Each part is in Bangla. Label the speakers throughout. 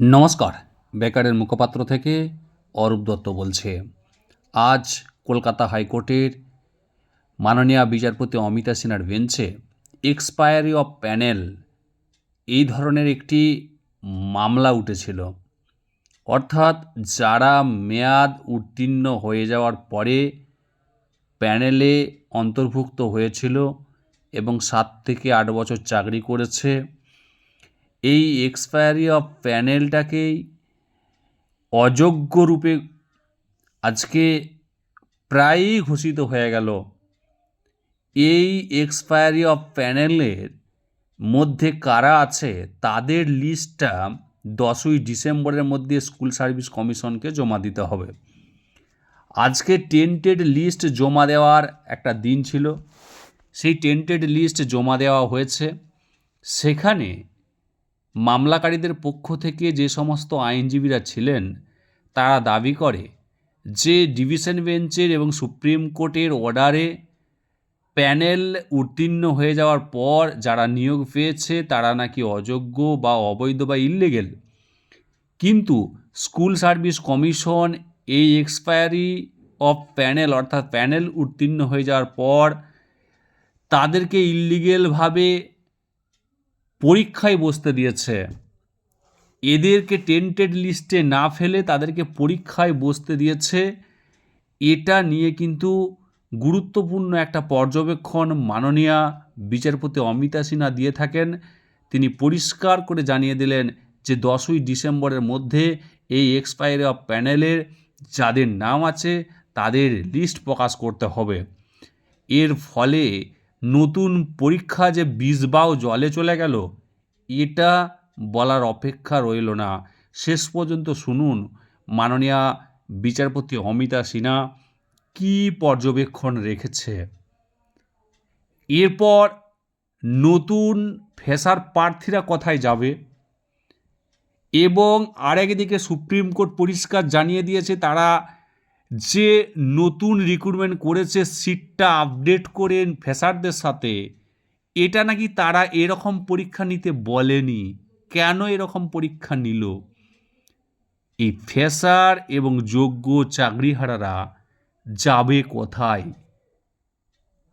Speaker 1: নমস্কার। বেকারের মুখপাত্র থেকে অরূপ দত্ত বলছে, আজ কলকাতা হাইকোর্টের মাননীয় বিচারপতি অমিতা সিনহার বেঞ্চে এক্সপায়ারি অফ প্যানেল এই ধরনের একটি মামলা উঠেছিল। অর্থাৎ যারা মেয়াদ উত্তীর্ণ হয়ে যাওয়ার পরে প্যানেলে অন্তর্ভুক্ত হয়েছিল এবং সাত থেকে আট বছর চাকরি করেছে এই এক্সপায়ারি অফ প্যানেলটাকেই অযোগ্য রূপে আজকে প্রায়ই ঘোষিত হয়ে গেল। এই এক্সপায়ারি অফ প্যানেলের মধ্যে কারা আছে, তাদের লিস্টটা দশই ডিসেম্বরের মধ্যে স্কুল সার্ভিস কমিশনকে জমা দিতে হবে। আজকে টেন্টেড লিস্ট জমা দেওয়ার একটা দিন ছিল। সেই টেন্টেড লিস্ট জমা দেওয়া হয়েছে। সেখানে মামলাকারীদের পক্ষ থেকে যে সমস্ত আইনজীবীরা ছিলেন, তারা দাবি করে যে ডিভিশন বেঞ্চের এবং সুপ্রিম কোর্টের অর্ডারে প্যানেল উত্তীর্ণ হয়ে যাওয়ার পর যারা নিয়োগ পেয়েছে, তারা নাকি অযোগ্য বা অবৈধ বা ইললিগেল কিন্তু স্কুল সার্ভিস কমিশন এই এক্সপায়ারি অফ প্যানেল অর্থাৎ প্যানেল উত্তীর্ণ হয়ে যাওয়ার পর তাদেরকে ইল্লিগেলভাবে পরীক্ষায় বসতে দিয়েছে। এদেরকে টেন্টেড লিস্টে না ফেলে তাদেরকে পরীক্ষায় বসতে দিয়েছে। এটা নিয়ে কিন্তু গুরুত্বপূর্ণ একটা পর্যবেক্ষণ মাননীয়া বিচারপতি অমিতা সিনহা দিয়ে থাকেন। তিনি পরিষ্কার করে জানিয়ে দিলেন যে, দশই ডিসেম্বরের মধ্যে এই এক্সপায়ারি অফ প্যানেলের যাদের নাম আছে, তাদের লিস্ট প্রকাশ করতে হবে। এর ফলে নতুন পরীক্ষা যে বিষবাও জলে চলে গেল, এটা বলার অপেক্ষা রইল না। শেষ পর্যন্ত শুনুন, মাননীয়া বিচারপতি অমিতা সিনহা কী পর্যবেক্ষণ রেখেছে। এরপর নতুন ফেসার প্রার্থীরা কোথায় যাবে? এবং আরেকদিকে সুপ্রিম কোর্ট পরিষ্কার জানিয়ে দিয়েছে, তারা যে নতুন রিক্রুটমেন্ট করেছে সিটটা আপডেট করে ফেসারদের সাথে, এটা নাকি তারা এরকম পরীক্ষা নিতে বলেনি? কেন এরকম পরীক্ষা নিল? এই ফেসার এবং যোগ্য চাকরিহারারা যাবে কোথায়?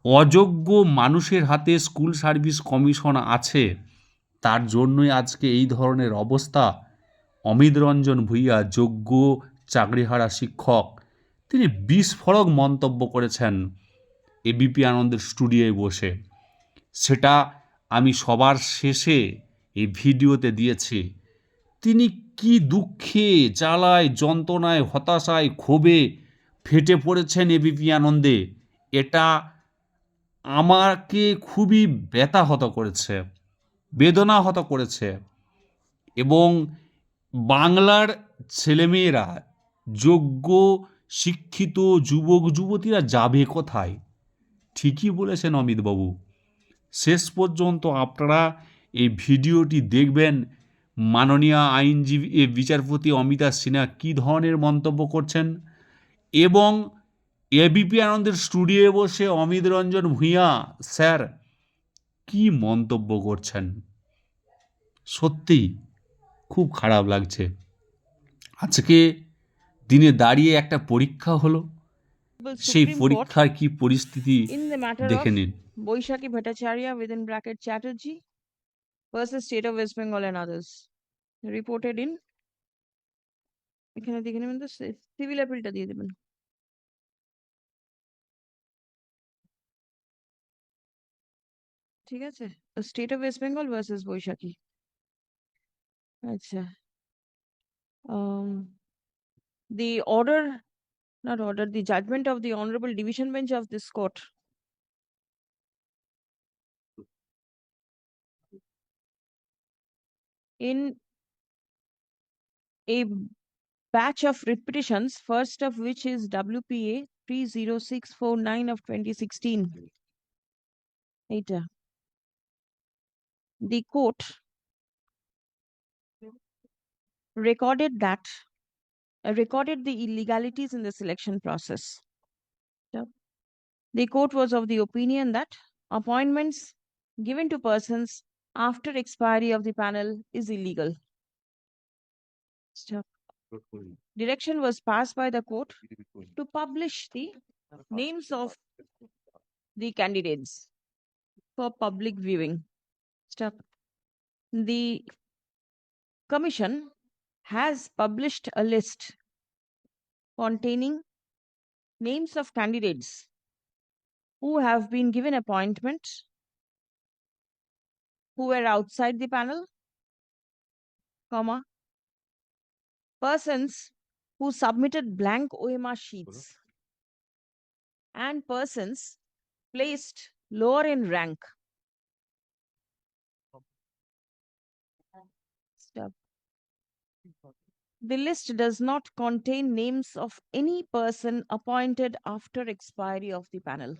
Speaker 1: অযোগ্য মানুষের হাতে স্কুল সার্ভিস কমিশন আছে, তার জন্যই আজকে এই ধরনের অবস্থা। অমিত রঞ্জন ভূঁইয়া, যোগ্য চাকরিহারা শিক্ষক তিনি বিস্ফোরক মন্তব্য করেছেন এবিপি আনন্দের স্টুডিওয় বসে। সেটা আমি সবার শেষে এই ভিডিওতে দিয়েছি। তিনি কি দুঃখে, জ্বালায়, যন্ত্রণায়, হতাশায়, ক্ষোভে ফেটে পড়েছেন এবিপি আনন্দে? এটা আমাকে খুবই ব্যথাহত করেছে, বেদনাহত করেছে এবং বাংলার ছেলেমেয়েরা, যোগ্য শিক্ষিত যুবক, যুবতীরা যাবে কোথায়? ঠিকই বলেছেন অমিতবাবু। শেষ পর্যন্ত আপনারা এই ভিডিওটি দেখবেন। মাননীয় আইনজীবী বিচারপতি অমিতা সিনহা কী ধরনের মন্তব্য করছেন? এবং এবিপি আনন্দের স্টুডিওয়ে বসে অমিত রঞ্জন ভূঁইয়া, স্যার, কি মন্তব্য করছেন? সত্যি খুব খারাপ লাগছে। আজকে দিনে দাঁড়িয়ে একটা পরীক্ষা হলো সেই পরীক্ষার কি পরিস্থিতি দেখে নিন।
Speaker 2: Baishakhi Bhattacharya within bracket Chatterjee versus state of West Bengal and others reported in এখানে দেখে নেবেন তো সিভিল অ্যাপিলটা দিয়ে দেবেন। ঠিক আছে? State of West Bengal versus Baishakhi আচ্ছা। The order not order the judgment of the honorable division bench of this court in a batch of repetitions, first of which is WPA 30649 of 2016. Later, The court recorded that uh, Uh, recorded the illegalities in the selection process. The court was of the opinion that appointments given to persons after expiry of the panel is illegal. Direction was passed by the court to publish the names of the candidates for public viewing. Stop. The commission has published a list containing names of candidates who have been given appointment who were outside the panel, comma, persons who submitted blank OMR sheets mm-hmm. and persons placed lower in rank. Oh. Stop. The list does not contain names of any person appointed after expiry of the panel.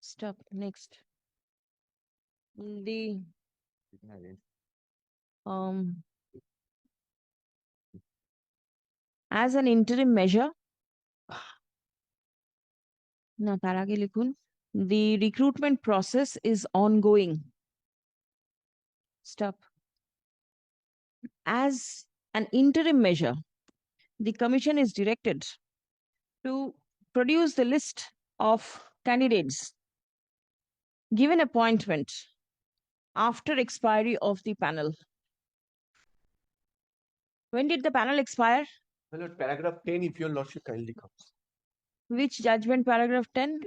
Speaker 2: Stop. Next. The um as an interim measure না তার আগে লিখুন the recruitment process is ongoing stop as an interim measure the commission is directed to produce the list of candidates given appointment after expiry of the panel. When did the panel expire?
Speaker 3: Lord, paragraph ten, if your lordship kindly comes.
Speaker 2: which judgment paragraph 10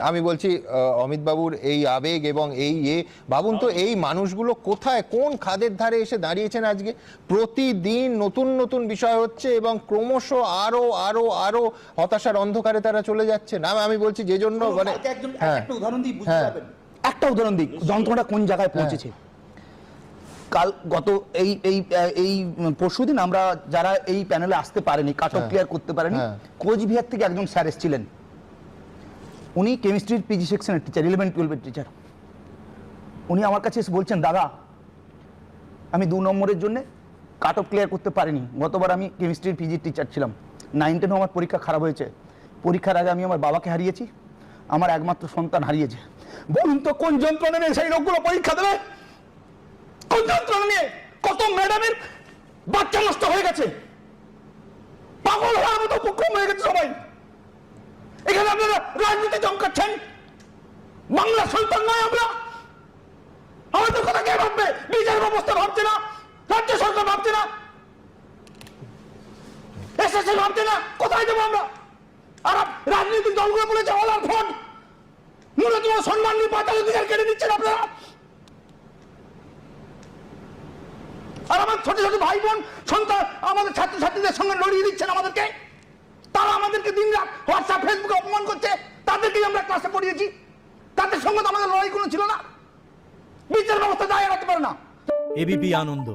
Speaker 4: আমি বলছি অমিত বাবুর এই আবেগ এবং এই ইয়ে। ভাবুন তো এই মানুষগুলো কোথায় কোন খাদের ধারে এসে দাঁড়িয়েছেন আজকে? প্রতিদিন নতুন নতুন বিষয় হচ্ছে এবং ক্রমশ আরও আরও আরও হতাশার অন্ধকারে তারা চলে যাচ্ছে। না আমি বলছি যে জন্য মানে হ্যাঁ।
Speaker 5: একটা উদাহরণ দিই
Speaker 4: হ্যাঁ।
Speaker 5: একটা উদাহরণ দিই যন্ত্রণাটা কোন জায়গায় পৌঁছেছে? কাল গত এই এই এই পরশুদিন আমরা যারা এই প্যানেলে আসতে পারেনি কাট অফ
Speaker 4: হ্যাঁ।
Speaker 5: ক্লিয়ার করতে পারেনি
Speaker 4: হ্যাঁ।
Speaker 5: কোচবিহার থেকে একজন স্যার এসেছিলেন। উনি কেমিস্ট্রির পিজি সেকশনের টিচার ইলেভেন টুয়েলভের টিচার উনি আমার কাছে এসে বলছেন, দাদা, আমি দু নম্বরের জন্য কাট অফ ক্লিয়ার করতে পারিনি। গতবার আমি কেমিস্ট্রির পিজির টিচার ছিলাম। নাইন টেনও আমার পরীক্ষা খারাপ হয়েছে। পরীক্ষার আগে আমি আমার বাবাকে হারিয়েছি। আমার একমাত্র সন্তান হারিয়েছে। বলুন তো, কোন যন্ত্রণা নিয়ে সেই লোকগুলো পরীক্ষা দেবে? কোন যন্ত্রণা নিয়ে কত ম্যাডামের বাচ্চা নষ্ট হয়ে গেছে? পাগল হওয়ার মতো হয়ে গেছে সবাই। এখানে আপনারা রাজনীতি চমকাচ্ছেন। বাংলা সন্তান নয় আমরা। আমাদের কথা কে ভাববে? বিচার ব্যবস্থা ভাবছে না। রাজ্য সরকার ভাবছে না। এসএসসি ভাবছে না। কোথায় যাব আমরা? আর রাজনৈতিক দলগুলো বলেছে অলার ফোন ন্যূনতম সম্মান নিয়ে পাতাল অধিকার কেড়ে দিচ্ছেন আপনারা। আর আমার ছোট ছোট ভাই বোন, সন্তান, আমাদের ছাত্রছাত্রীদের সঙ্গে লড়িয়ে দিচ্ছেন আমাদেরকে। আমাদেরকে দিন রাত হোয়াটসঅ্যাপ ফেসবুকে অপমান করছে, তাদেরকেই আমরা ক্লাসে পড়িয়েছি। তাদের সঙ্গে আমাদের লড়াই কোনো ছিল না। বিচার ব্যবস্থা দায় রাখতে পারে না।
Speaker 6: এবিপি আনন্দ।